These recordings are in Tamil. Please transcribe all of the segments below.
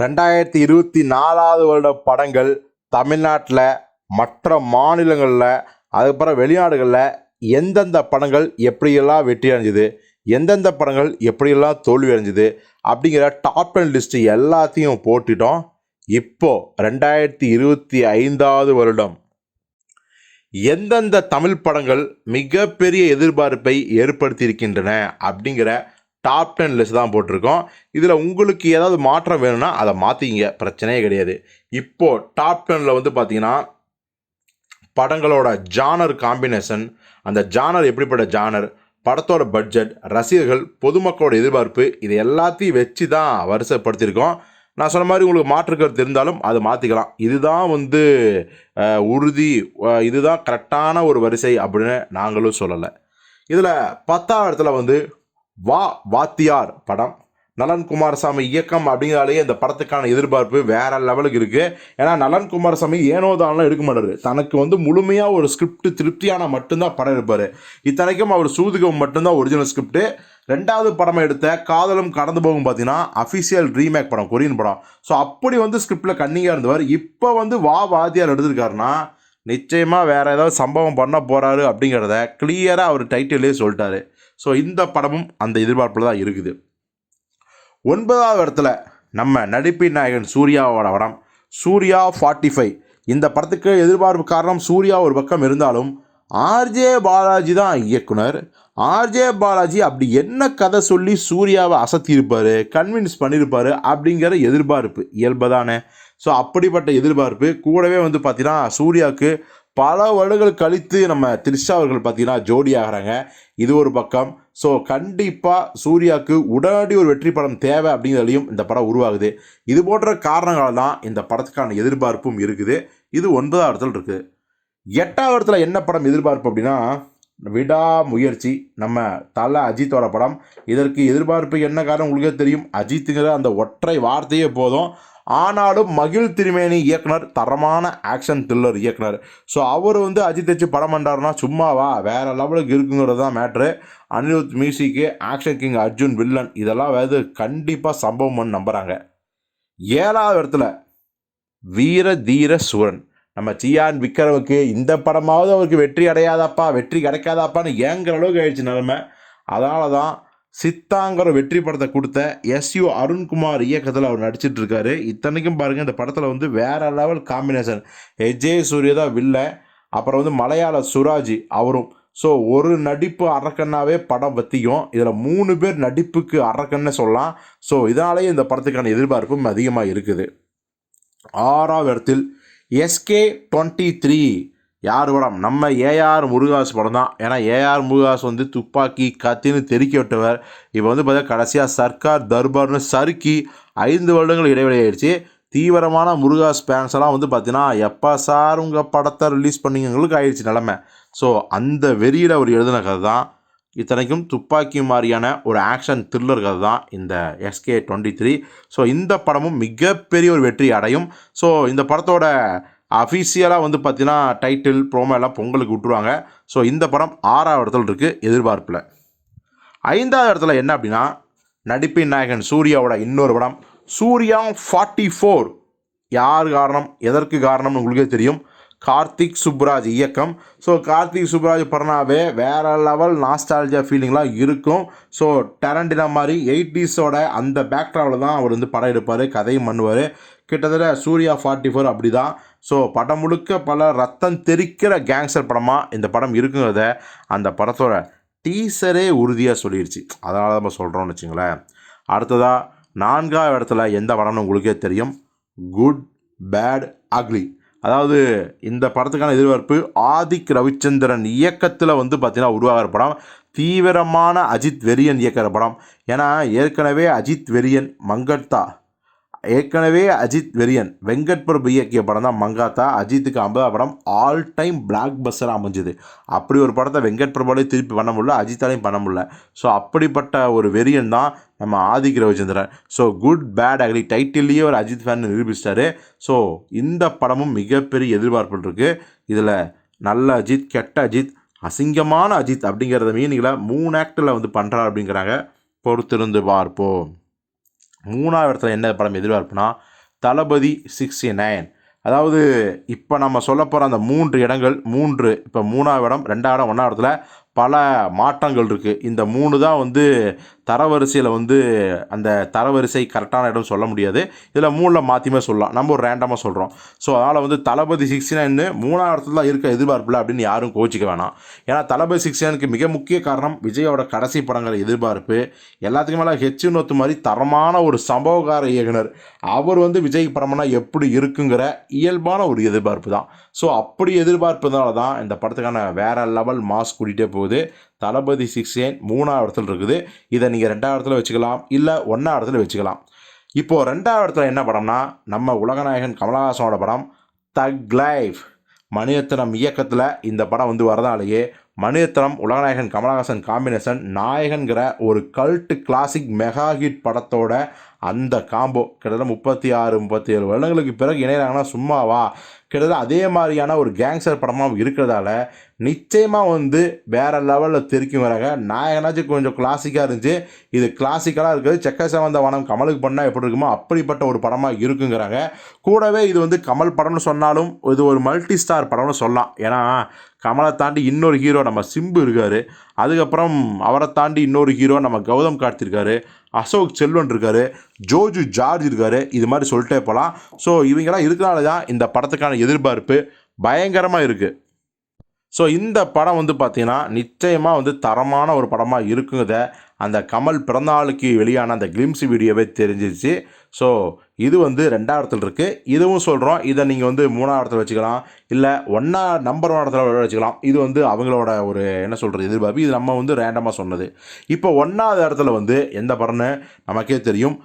ரெண்டாயிரத்தி இருபத்தி நாலாவது வருட படங்கள் தமிழ்நாட்டில் மற்ற மாநிலங்களில் அதுக்கப்புறம் வெளிநாடுகளில் எந்தெந்த படங்கள் எப்படியெல்லாம் வெற்றி அடைஞ்சுது எந்தெந்த படங்கள் எப்படியெல்லாம் தோல்வி அடைஞ்சுது அப்படிங்கிற டாப் டென் லிஸ்ட்டு எல்லாத்தையும் போட்டுட்டோம். இப்போ ரெண்டாயிரத்தி இருபத்தி ஐந்தாவது வருடம். எந்தெந்த தமிழ் படங்கள் மிகப்பெரிய எதிர்பார்ப்பை ஏற்படுத்தியிருக்கின்றன அப்படிங்கிற டாப் டென் லிஸ்ட் தான் போட்டிருக்கோம். இதில் உங்களுக்கு ஏதாவது மாற்றம் வேணும்னா அதை மாற்றிங்க பிரச்சனையே கிடையாது. இப்போது டாப் டெனில் வந்து பார்த்தீங்கன்னா படங்களோட ஜானர் காம்பினேஷன் அந்த ஜானர் எப்படிப்பட்ட ஜானர் படத்தோட பட்ஜெட் ரசிகர்கள் பொதுமக்களோட எதிர்பார்ப்பு இது எல்லாத்தையும் வச்சு தான் வரிசைப்படுத்தியிருக்கோம். நான் சொன்ன மாதிரி உங்களுக்கு மாற்று கருத்து இருந்தாலும் அதை மாற்றிக்கலாம் இதுதான் வந்து உறுதி இதுதான் கரெக்டான ஒரு வரிசை அப்படின்னு நாங்களும் சொல்லலை. இதில் பத்தாவது இடத்துல வந்து வா வாத்தியார் படம். நலன் குமாரசாமி இயக்கம் அப்படிங்கிறாலேயே இந்த படத்துக்கான எதிர்பார்ப்பு வேற லெவலுக்கு இருக்குது ஏன்னா நலன் குமாரசாமி ஏனோ தானெலாம் எடுக்க மாட்டாரு. தனக்கு வந்து முழுமையாக ஒரு ஸ்கிரிப்ட் திருப்தியான மட்டும்தான் படம் எடுப்பார். இத்தனைக்கும் அவர் சூதுகம் மட்டும்தான் ஒரிஜினல் ஸ்கிரிப்ட் ரெண்டாவது படம் எடுத்த காதலும் கடந்து போகும் பார்த்தீங்கன்னா அஃபிஷியல் ரீமேக் படம் கொரியன் படம். ஸோ அப்படி வந்து ஸ்கிரிப்டில் கன்னிங்காக இருந்தவர். இப்போ வந்து வா வாத்தியார் எடுத்திருக்காருன்னா நிச்சயமாக வேறு ஏதாவது சம்பவம் பண்ண போகிறாரு அப்படிங்கிறத கிளியராக அவர் டைட்டிலே சொல்லிட்டாரு. ஸோ இந்த படமும் அந்த எதிர்பார்ப்பில் தான் இருக்குது. ஒன்பதாவது இடத்துல நம்ம நடிப்பின் நாயகன் சூர்யாவோட படம். சூர்யா ஃபார்ட்டி ஃபைவ் இந்த படத்துக்கு எதிர்பார்ப்பு காரணம் சூர்யா ஒரு பக்கம் இருந்தாலும் ஆர்ஜே பாலாஜி தான் இயக்குனர். ஆர்ஜே பாலாஜி அப்படி என்ன கதை சொல்லி சூர்யாவை அசத்தியிருப்பார் கன்வின்ஸ் பண்ணியிருப்பார் அப்படிங்கிற எதிர்பார்ப்பு இயல்பு தானே ஸோ அப்படிப்பட்ட எதிர்பார்ப்பு கூடவே வந்து பார்த்தீங்கன்னா சூர்யாவுக்கு பல வருடங்கள் கழித்து நம்ம த்ரிஷா அவர்கள் பார்த்தீங்கன்னா ஜோடி ஆகிறாங்க. இது ஒரு பக்கம். ஸோ கண்டிப்பாக சூர்யாவுக்கு உடனடி ஒரு வெற்றி படம் தேவை அப்படிங்கிறதுலையும் இந்த படம் உருவாகுது. இது போன்ற காரணங்களால் தான் இந்த படத்துக்கான எதிர்பார்ப்பும் இருக்குது. இது ஒன்பதாம் இடத்துல இருக்குது எட்டாவது இடத்துல என்ன படம் எதிர்பார்ப்பு அப்படின்னா விடா முயற்சி நம்ம தல அஜித்தோட படம். இதற்கு எதிர்பார்ப்பு என்ன காரணம் உங்களுக்கே தெரியும். அஜித்துங்கிற அந்த ஒற்றை வார்த்தையே போதும். ஆனாலும் மகிழ் திருமேனி இயக்குனர் தரமான ஆக்ஷன் த்ரில்லர் இயக்குனர். ஸோ அவர் வந்து அஜித் வச்சு படம் பண்ணுறாருன்னா சும்மாவா? வேறு லெவலுக்கு இருக்குங்கிறது தான் matter Anirudh music action king Arjun villain இதெல்லாம் வந்து கண்டிப்பாக சம்பவம்னு நம்புகிறாங்க ஏழாவது இடத்துல வீர தீர சூரன். நம்ம சியான் விக்ரமுக்கு இந்த படமாவது அவருக்கு வெற்றி அடையாதாப்பா வெற்றி கிடைக்காதாப்பான்னு ஏங்குற அளவுக்கு ஆயிடுச்சு நிலமை. அதனால தான் சித்தாங்கிற வெற்றி படத்தை கொடுத்த எஸ்யு அருண்குமார் இயக்கத்தில் அவர் நடிச்சிட்டு இருக்காரு இத்தனைக்கும் பாருங்கள் இந்த படத்தில் வந்து வேற லெவல் காம்பினேஷன் எஜே சூரிய தான் வில்ல அப்புறம் வந்து மலையாள சுராஜ் அவரும். ஸோ ஒரு நடிப்பு அரக்கன்னாவே படம் பற்றியும் இதில் மூணு பேர் நடிப்புக்கு அரக்கன்னு சொல்லலாம். ஸோ இதனாலேயே இந்த படத்துக்கான எதிர்பார்ப்பும் அதிகமாக இருக்குது. ஆறாவது இடத்தில் எஸ்கே டுவெண்ட்டி த்ரீ யார் படம்? நம்ம ஏஆர் முருகாஸ் படம் தான். ஏன்னா ஏஆர் முருகாஸ் வந்து துப்பாக்கி கத்தின்னு தெருக்கி விட்டவர். இப்போ வந்து பார்த்தா கடைசியாக சர்க்கார் தர்பார்னு சறுக்கி ஐந்து வருடங்கள் இடைவெளி ஆயிடுச்சு. தீவிரமான முருகாஸ் ஃபேன்ஸ் எல்லாம் வந்து பார்த்தீங்கன்னா எப்போ சார் உங்கள் படத்தை ரிலீஸ் பண்ணீங்களுக்கு ஆயிடுச்சு நிலமை. ஸோ அந்த வெறியில் அவர் எழுதின கதை தான். இத்தனைக்கும் துப்பாக்கி மாதிரியான ஒரு ஆக்ஷன் த்ரில்லர் கதை தான் இந்த எஸ்கே டுவெண்ட்டி த்ரீ ஸோ இந்த படமும் மிகப்பெரிய ஒரு வெற்றி அடையும். ஸோ இந்த படத்தோட அஃபீஷியலாக வந்து பார்த்தீங்கன்னா டைட்டில் ப்ரோமோ எல்லாம் பொங்கலுக்கு விட்டுருவாங்க. ஸோ இந்த படம் ஆறாவது இடத்துல இருக்குது எதிர்பார்ப்பில். ஐந்தாவது இடத்துல என்ன அப்படின்னா நடிப்பின் நாயகன் சூர்யாவோட இன்னொரு படம். சூர்யா ஃபார்ட்டி ஃபோர் யார் காரணம் எதற்கு காரணம்னு உங்களுக்கே தெரியும். கார்த்திக் சுப்ராஜ் இயக்கம். ஸோ கார்த்திக் சுப்ராஜ் படனாவே வேறு லெவல் நாஸ்டாலஜியா ஃபீலிங்லாம் இருக்கும். ஸோ டேரண்டினா மாதிரி எயிட்டிஸோட அந்த பேக்ட்ராவில் தான் அவர் வந்து படம் எடுப்பார் கதையும் பண்ணுவார். கிட்டத்தட்ட சூர்யா ஃபார்ட்டி ஃபோர் அப்படி தான் ஸோ படம் முழுக்க பல ரத்தம் தெறிக்கிற கேங்ஸ்டர் படமாக இந்த படம் இருக்குங்கிறத அந்த படத்தோட டீசரே உறுதியாக சொல்லிடுச்சு அதனால நம்ம சொல்கிறோம்னு வச்சுங்களேன். அடுத்ததாக நான்காவது இடத்துல எந்த படம்னு உங்களுக்கே தெரியும். குட் பேட் அக்லி அதாவது இந்த படத்துக்கான எதிர்பார்ப்பு ஆதிக் ரவிச்சந்திரன் இயக்கத்தில் வந்து பார்த்திங்கன்னா உருவாகிற படம். தீவிரமான அஜித் வெரியன் இயக்கிற படம். ஏன்னா ஏற்கனவே அஜித் வெரியன் மங்கட்தா ஏற்கனவே அஜித் வெரியன் வெங்கட் பிரபு இயக்கிய படம் தான் மங்காத்தா. அஜித்துக்கு ஐம்பதாம் படம் ஆல் டைம் பிளாக் பஸ்டராக அமைஞ்சுது. அப்படி ஒரு படத்தை வெங்கட் பிரபாலையும் திருப்பி பண்ண முடியல அஜித்தாலையும் பண்ண முடியல. ஸோ அப்படிப்பட்ட ஒரு வெரியன் தான் நம்ம Adhik Ravichandran so good bad ugly டைட்டில்லையே ஒரு அஜித் ஃபேன் நிரூபிச்சிட்டாரு. ஸோ இந்த படமும் மிகப்பெரிய எதிர்பார்ப்பு இருக்குது இதில் நல்ல அஜித் கெட்ட அஜித் அசிங்கமான அஜித் அப்படிங்கிறத மீனிங்கில் மூணு ஆக்டில் வந்து பண்ணுறாரு அப்படிங்கிறாங்க. பொறுத்திருந்து பார்ப்போம். மூணாவது இடத்துல என்ன படம் எதிர்பார்ப்புனா தளபதி சிக்ஸ்டி நைன் அதாவது இப்போ நம்ம சொல்ல போகிற அந்த மூன்று இடங்கள் மூன்று இப்போ மூணாவது இடம் ரெண்டாவது இடம் ஒன்றாவது இடத்துல பல மாற்றங்கள் இருக்குது இந்த மூணு தான் வந்து தரவரிசையில் வந்து அந்த தரவரிசை கரெக்டான இடம் சொல்ல முடியாது. இதில் மூணில் மாற்றியுமே சொல்லலாம். நம்ம ஒரு ரேண்டமாக சொல்கிறோம் ஸோ அதனால் வந்து தளபதி சிக்ஸ்டி நைன் மூணாவது இடத்துல தான் இருக்க எதிர்பார்ப்பில் அப்படின்னு யாரும் கோச்சிக்க வேணாம். ஏன்னா தளபதி சிக்ஸ்டி நைனுக்கு மிக முக்கிய காரணம் விஜயோட கடைசி படங்கள் எதிர்பார்ப்பு. எல்லாத்துக்கும் மேலே ஹெச் நோத்து மாதிரி தரமான ஒரு சம்பவகார இயக்குனர். அவர் வந்து விஜய் படம்னா எப்படி இருக்குங்கிற இயல்பான ஒரு எதிர்பார்ப்பு தான். ஸோ அப்படி எதிர்பார்ப்பதால தான் இந்த படத்துக்கான வேற லெவல் மாஸ் கூட்டிகிட்டே போகுது. தளபதி சிக்ஸ் மூணாவது இடத்துல இருக்குது. இதை நீங்கள் ரெண்டாவது இடத்துல வச்சுக்கலாம் இல்லை ஒன்றாவது இடத்துல வச்சுக்கலாம். இப்போது ரெண்டாவது இடத்துல என்ன படம்னா நம்ம உலகநாயகன் கமலஹாசனோட படம் தக் லைஃப் மணியத்தனம் இயக்கத்தில் இந்த படம் வந்து வரதாலேயே மணியத்தனம் உலகநாயகன் கமலஹாசன் காம்பினேஷன் நாயகன்கிற ஒரு கல்ட்டு கிளாசிக் மெகா ஹிட் படத்தோட அந்த காம்போ கிட்டத்தட்ட முப்பத்தி ஆறு முப்பத்தி ஏழு வருடங்களுக்கு பிறகு இணையிறாங்கன்னா சும்மாவா? கிட்டத்தட்ட அதே மாதிரியான ஒரு கேங்ஸ்டர் படமாக இருக்கிறதால நிச்சயமாக வந்து வேறு லெவலில் தெரிக்கும் வராங்க. நாயகனாச்சும் கொஞ்சம் கிளாசிக்காக இருந்துச்சு. இது கிளாசிக்கலாக இருக்குது. செக்க சவந்த வனம் கமலுக்கு பண்ணால் எப்படி இருக்குமோ அப்படிப்பட்ட ஒரு படமாக இருக்குங்கிறாங்க. கூடவே இது வந்து கமல் படம்னு சொன்னாலும் இது ஒரு மல்டி ஸ்டார் படம்னு சொல்லலாம். ஏன்னா கமலை தாண்டி இன்னொரு ஹீரோ நம்ம சிம்பு இருக்கார். அதுக்கப்புறம் அவரை தாண்டி இன்னொரு ஹீரோ நம்ம கௌதம் கார்த்திருக்காரு அசோக் செல்வன் இருக்காரு ஜோஜு ஜார்ஜ் இருக்காரு இது மாதிரி சொல்லிட்டே போகலாம் ஸோ இவங்கெல்லாம் இருக்கிறனால தான் இந்த படத்துக்கான எதிர்பார்ப்பு பயங்கரமாக இருக்குது ஸோ இந்த படம் வந்து பார்த்திங்கன்னா நிச்சயமாக வந்து தரமான ஒரு படமாக இருக்குங்கிறத அந்த கமல் பிறந்தநாளுக்கு வெளியான அந்த கிளிம்ஸ் வீடியோவே தெரிஞ்சிருச்சு. ஸோ இது வந்து ரெண்டாவது இருக்குது இதுவும் சொல்கிறோம் இதை நீங்கள் வந்து மூணாவது இடத்துல வச்சுக்கலாம். இல்லை ஒன்றா நம்பர் ஒன் இடத்துல வச்சுக்கலாம். இது வந்து அவங்களோட ஒரு என்ன சொல்கிறது எதிர்பார்ப்பு. இது நம்ம வந்து ரேண்டமாக சொன்னது. இப்போ ஒன்றாவது இடத்துல வந்து எந்த படம்னு நமக்கே தெரியும்.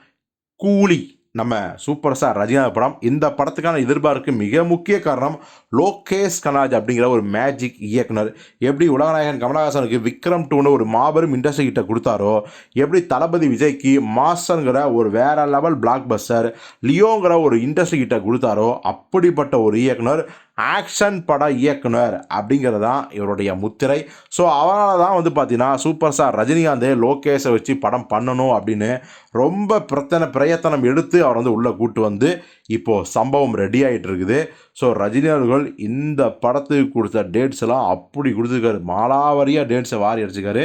கூலி. நம்ம சூப்பர் ஸ்டார் ரஜினா படம். இந்த படத்துக்கான எதிர்பார்ப்பு மிக முக்கிய காரணம் லோகேஷ் கனாஜ் அப்படிங்கிற ஒரு மேஜிக் இயக்குனர். எப்படி உலகநாயகன் கமலஹாசனுக்கு விக்ரம் டூன்னு ஒரு மாபெரும் இண்டஸ்ட்ரி கிட்ட கொடுத்தாரோ எப்படி தளபதி விஜய்க்கு மாஸ்டருங்கிற ஒரு வேற லெவல் பிளாக் பஸ்டர் லியோங்கிற ஒரு இண்டஸ்ட்ரி கிட்ட கொடுத்தாரோ அப்படிப்பட்ட ஒரு இயக்குனர் ஆக்ஷன் பட இயக்குனர் அப்படிங்கிறது தான் இவருடைய முத்திரை. ஸோ அவனால் தான் வந்து பார்த்தீங்கன்னா சூப்பர் ஸ்டார் ரஜினிகாந்த் லோகேஷை வச்சு படம் பண்ணணும் அப்படின்னு ரொம்ப பிரச்சனை பிரயத்தனம் எடுத்து அவர் வந்து உள்ளே கூட்டு வந்து இப்போது சம்பவம் ரெடி ஆகிட்டு இருக்குது ஸோ ரஜினி அவர்கள் இந்த படத்துக்கு கொடுத்த டேட்ஸ் எல்லாம் அப்படி கொடுத்துருக்காரு. மாலாவரியாக டேட்ஸை வாரி அடிச்சிருக்காரு.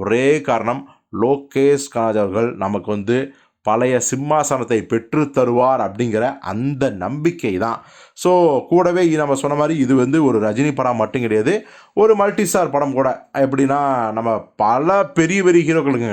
ஒரே காரணம் லோகேஷ் கனாஜ் அவர்கள் நமக்கு வந்து பழைய சிம்மாசனத்தை பெற்று தருவார் அப்படிங்கிற அந்த நம்பிக்கை தான். ஸோ கூடவே நம்ம சொன்ன மாதிரி இது வந்து ஒரு ரஜினி படம் மட்டும் கிடையாது. ஒரு மல்டிஸ்டார் படம் கூட. எப்படின்னா நம்ம பல பெரிய பெரிய ஹீரோக்களுங்க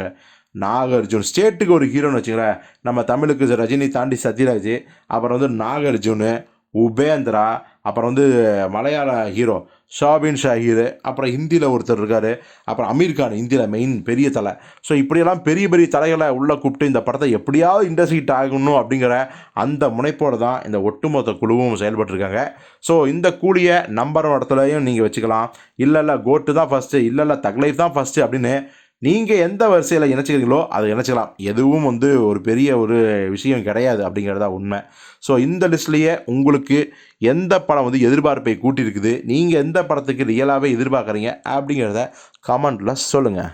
நாகார்ஜுன் ஸ்டேட்டுக்கு ஒரு ஹீரோன்னு வச்சுங்களேன். நம்ம தமிழுக்கு ரஜினி தாண்டி சத்யராஜ் அப்புறம் வந்து நாகார்ஜுன் உபேந்திரா அப்புறம் வந்து மலையாள ஹீரோ ஷாபின் ஷாஹீர் அப்புறம் ஹிந்தியில் ஒருத்தர் இருக்கார். அப்புறம் அமீர் கான் ஹிந்தியில் மெயின் பெரிய தலை. ஸோ இப்படியெல்லாம் பெரிய பெரிய தலைகளை உள்ளே கூப்பிட்டு இந்த படத்தை எப்படியாவது இண்டஸ்ட்ரி ஆகணும் அப்படிங்கிற அந்த முனைப்போடு தான் இந்த ஒட்டுமொத்த குழுவும் செயல்பட்டுருக்காங்க. ஸோ இந்த கூலியை நம்பர் இடத்துலையும் நீங்கள் வச்சுக்கலாம். இல்லை இல்லை கோட்டு தான் ஃபஸ்ட்டு இல்லை இல்லை தக்லைஃப் தான் ஃபஸ்ட்டு அப்படின்னு நீங்கள் எந்த வரிசையில் இணைச்சிக்கிறீங்களோ அதை இணைச்சிக்கலாம். எதுவும் வந்து ஒரு பெரிய ஒரு விஷயம் கிடையாது அப்படிங்கிறதா உண்மை. ஸோ இந்த லிஸ்ட்லேயே உங்களுக்கு எந்த படம் வந்து எதிர்பார்ப்பை கூட்டியிருக்குது? நீங்கள் எந்த படத்துக்கு ரியலாகவே எதிர்பார்க்குறீங்க? அப்படிங்கிறத கமெண்ட்டில் சொல்லுங்கள்